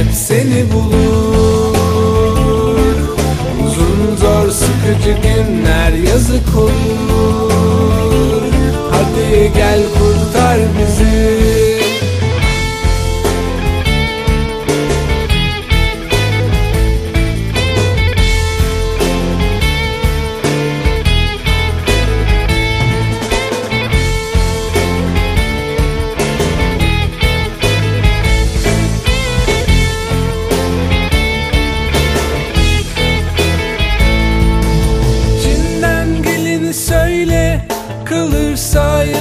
Hep seni bulur. Uzun zor sıkıcı günler yazık olur